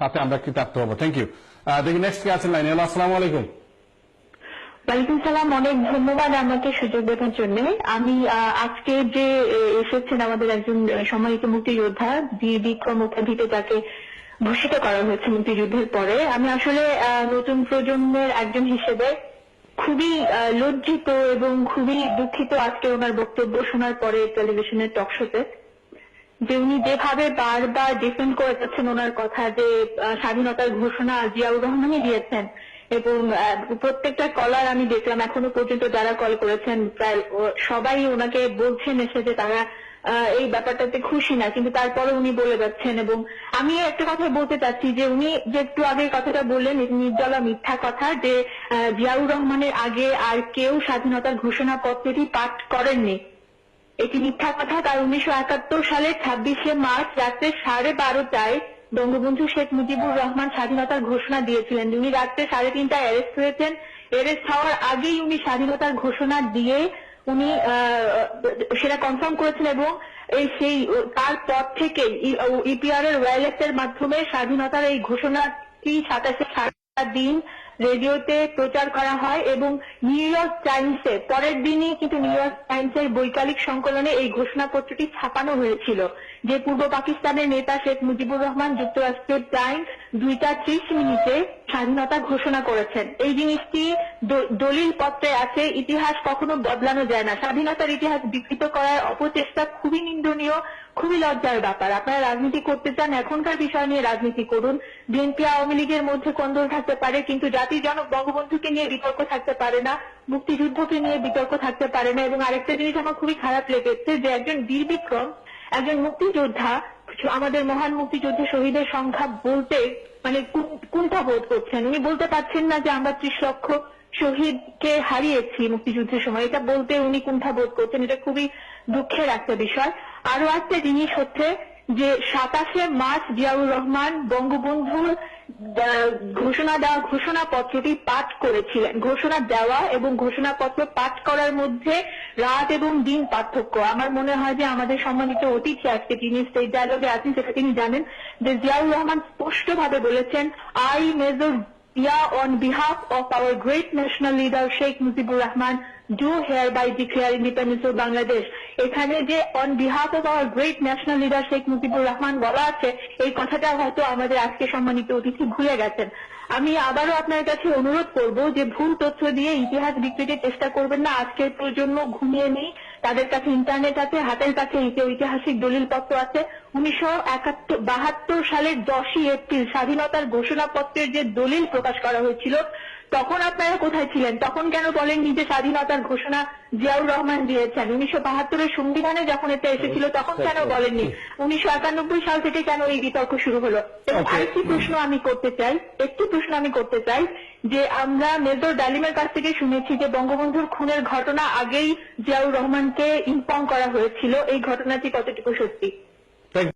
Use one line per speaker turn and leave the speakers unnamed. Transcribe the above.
তাতে আমরা কৃতার্থ হব। থ্যাংক ইউ দেখি নেক্সট কে আছেন লাইনে? আসসালামু আলাইকুম।
ওয়ালাইকুম সালাম, অনেক ধন্যবাদ আমাকে সুযোগ দেওয়ার জন্য। আমি আজকে যে এসেছেন আমাদের একজন সম্মানিত মুক্তিযোদ্ধা, বীর বিক্রম উপাধিতে তাকে ভূষিত করা হয়েছে মুক্তিযুদ্ধের পরে। আমি আসলে নতুন প্রজন্মের একজন হিসেবে খুবই লজ্জিত এবং খুবই দুঃখিত আজকে ওনার বক্তব্য শোনার পরে টেলিভিশনের টকশোতে যে উনি যেভাবে বারবার ডিফেন্ড করে যাচ্ছেন ওনার কথা, যে স্বাধীনতার ঘোষণা জিয়াউর রহমানই দিয়েছেন এবং প্রত্যেকটা কলার আমি দেখলাম, এখনও পর্যন্ত যারা কল করেছেন, প্রায় সবাই ওনাকে বলছেন এসে যে তারা এই ব্যাপারটাতে খুশি না। কিন্তু তারপরে উনি বলে যাচ্ছেন এবং আমি একটা কথা বলতে চাচ্ছি যে উনি যে একটু আগে কথাটা বললেন এই নির্জলা মিথ্যা কথা যে জিয়াউর রহমানের আগে আর কেউ স্বাধীনতার ঘোষণাপত্রটি পাঠ করেননি। এটি মিথ্যা কথা তার উনিশশো একাত্তর সালের ছাব্বিশে মার্চ রাত্রে সাড়ে বারোটায় বঙ্গবন্ধু শেখ মুজিবুর রহমান স্বাধীনতার ঘোষণা দিয়েছিলেন। উনি রাত্রে সাড়ে তিনটায় অ্যারেস্ট হয়েছেন অ্যারেস্ট হওয়ার আগেই উনি স্বাধীনতার ঘোষণা দিয়ে উনি সেটা কনফার্ম করেছেন এবং এই সেই তারপর থেকে ইপিআর এর ওয়ারলেস এর মাধ্যমে স্বাধীনতার এই ঘোষণাটি সাতাশে সারা দিন রেডিওতে প্রচার করা হয় এবং নিউ ইয়র্ক টাইমসে, পরের দিনই কিন্তু নিউ ইয়র্ক টাইমসের বৈকালিক সংকলনে এই ঘোষণাপত্রটি ছাপানো হয়েছিল, যে পূর্ব পাকিস্তানের নেতা শেখ মুজিবুর রহমান যুক্তরাষ্ট্রের টাইম দুইটা ত্রিশ মিনিটে স্বাধীনতা ঘোষণা করেছেন। এই জিনিসটি দলিল পত্রে আছে, ইতিহাস কখনো বদলানো যায় না। স্বাধীনতার ইতিহাস বিকৃত করার অপচেষ্টা খুবই নিন্দনীয়, খুবই লজ্জার ব্যাপার। আপনারা রাজনীতি করতে চান, এখনকার বিষয় নিয়ে রাজনীতি করুন। বিএনপি আওয়ামী লীগের মধ্যে কন্দল থাকতে পারে, কিন্তু জাতির জনক বঙ্গবন্ধুকে নিয়ে বিতর্ক থাকতে পারে না, মুক্তিযুদ্ধকে নিয়ে বিতর্ক থাকতে পারে না, এবং আরেকটা জিনিস আমার খুবই খারাপ লেগেছে যে একজন বীর বিক্রম, একজন মুক্তিযোদ্ধা আমাদের মহান মুক্তিযুদ্ধ শহীদের সংখ্যা বলতে মানে কোনটা বোধ করছেন। উনি বলতে পারছেন না যে আমরা ত্রিশ লক্ষ শহীদকে হারিয়েছি মুক্তিযুদ্ধের সময়। এটা বলতে উনি কুণ্ঠা বোধ করছেন। এটা খুবই দুঃখের একটা বিষয়। আরও একটা জিনিস হচ্ছে যে সাতাশে মার্চ জিয়াউর রহমান বঙ্গবন্ধুর ঘোষণা দেওয়া ঘোষণাপত্রটি পাঠ করেছিলেন ঘোষণা দেওয়া এবং ঘোষণাপত্র পাঠ করার মধ্যে রাত এবং দিন পার্থক্য আমার মনে হয় যে আমাদের সম্মানিত অতিথি আজকে তিনি স্টেট ডায়ালগে আছেন, সেটা তিনি জানেন যে জিয়াউর রহমান স্পষ্টভাবে বলেছেন I major on on of our great national leader Sheikh Mujibur Rahman do hereby declare independence of Bangladesh. এখানে যে on behalf of our great national leader, Sheikh Mujibur Rahman বলা আছে, এই কথাটা হয়তো আমাদের আজকে সম্মানিত অতিথি ভুলে গেছেন। আমি আবারও আপনার কাছে অনুরোধ করব যে ভুল তথ্য দিয়ে ইতিহাস বিকৃতির চেষ্টা করবেন না। আজকের প্রজন্ম ঘুমিয়ে নেই, তাদের কাছে ইন্টারনেট আছে, হাতের কাছে ঐতিহাসিক দলিলপত্র আছে। উনিশশো বাহাত্তর সালের দশই এপ্রিল স্বাধীনতার ঘোষণাপত্রের যে দলিল প্রকাশ করা হয়েছিল তখন আপনারা কোথায় ছিলেন? তখন কেন বলেননি যে স্বাধীনতার ঘোষণা জিয়াউর রহমান দিয়েছেন? উনিশশো বাহাত্তরের সংবিধানে যখন এটা এসেছিল তখন কেন বলেননি উনিশশো একানব্বই সাল থেকে কেন এই বিতর্ক শুরু হলো? এবং আরেকটি প্রশ্ন আমি করতে চাই একটি প্রশ্ন আমি করতে চাই যে আমরা মেজর ডালিমের কাছ থেকে শুনেছি যে বঙ্গবন্ধুর খুনের ঘটনা আগেই জিয়াউর রহমানকে ইনফর্ম করা হয়েছিল। এই ঘটনাটি কতটুকু সত্যি?